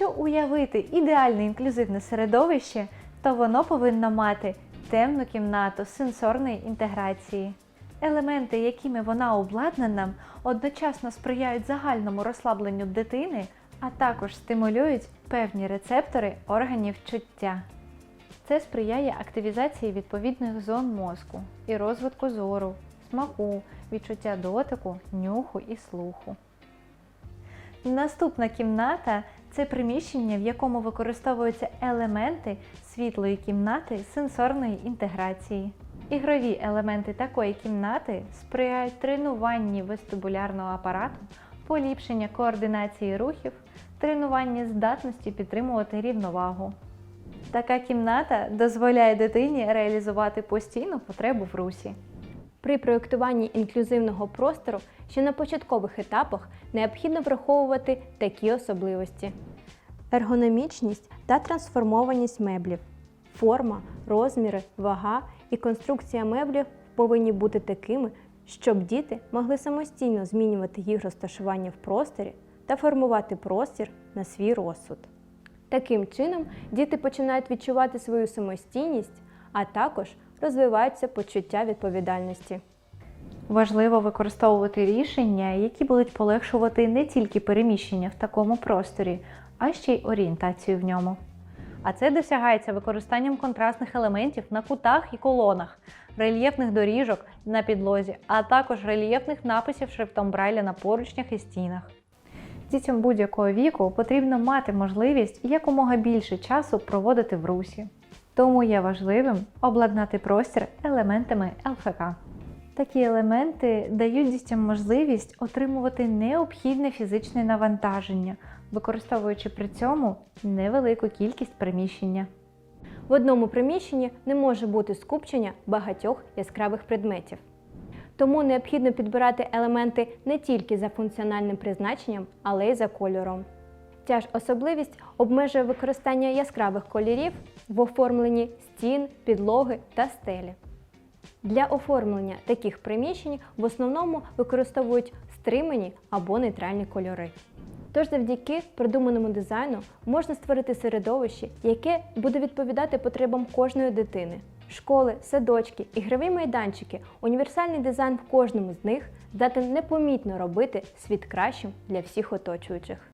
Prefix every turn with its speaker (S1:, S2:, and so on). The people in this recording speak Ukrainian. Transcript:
S1: Якщо уявити ідеальне інклюзивне середовище, то воно повинно мати темну кімнату сенсорної інтеграції. Елементи, якими вона обладнана, одночасно сприяють загальному розслабленню дитини, а також стимулюють певні рецептори органів чуття. Це сприяє активізації відповідних зон мозку і розвитку зору, смаку, відчуття дотику, нюху і слуху. Наступна кімната це приміщення, в якому використовуються елементи світлої кімнати сенсорної інтеграції. Ігрові елементи такої кімнати сприяють тренуванні вестибулярного апарату, поліпшення координації рухів, тренуванні здатності підтримувати рівновагу. Така кімната дозволяє дитині реалізувати постійну потребу в русі.
S2: При проєктуванні інклюзивного простору ще на початкових етапах необхідно враховувати такі особливості: ергономічність та трансформованість меблів, форма, розміри, вага і конструкція меблів повинні бути такими, щоб діти могли самостійно змінювати їх розташування в просторі та формувати простір на свій розсуд. Таким чином, діти починають відчувати свою самостійність, а також розвиваються почуття відповідальності.
S1: Важливо використовувати рішення, які будуть полегшувати не тільки переміщення в такому просторі, а ще й орієнтацію в ньому. А це досягається використанням контрастних елементів на кутах і колонах, рельєфних доріжок на підлозі, а також рельєфних написів шрифтом Брайля на поручнях і стінах. Дітям будь-якого віку потрібно мати можливість якомога більше часу проводити в русі. Тому є важливим обладнати простір елементами ЛФК. Такі елементи дають дітям можливість отримувати необхідне фізичне навантаження, використовуючи при цьому невелику кількість приміщення.
S2: В одному приміщенні не може бути скупчення багатьох яскравих предметів. Тому необхідно підбирати елементи не тільки за функціональним призначенням, але й за кольором. Ця ж особливість обмежує використання яскравих кольорів в оформленні стін, підлоги та стелі. Для оформлення таких приміщень в основному використовують стримані або нейтральні кольори. Тож завдяки придуманому дизайну можна створити середовище, яке буде відповідати потребам кожної дитини. Школи, садочки, ігрові майданчики, універсальний дизайн в кожному з них здатен непомітно робити світ кращим для всіх оточуючих.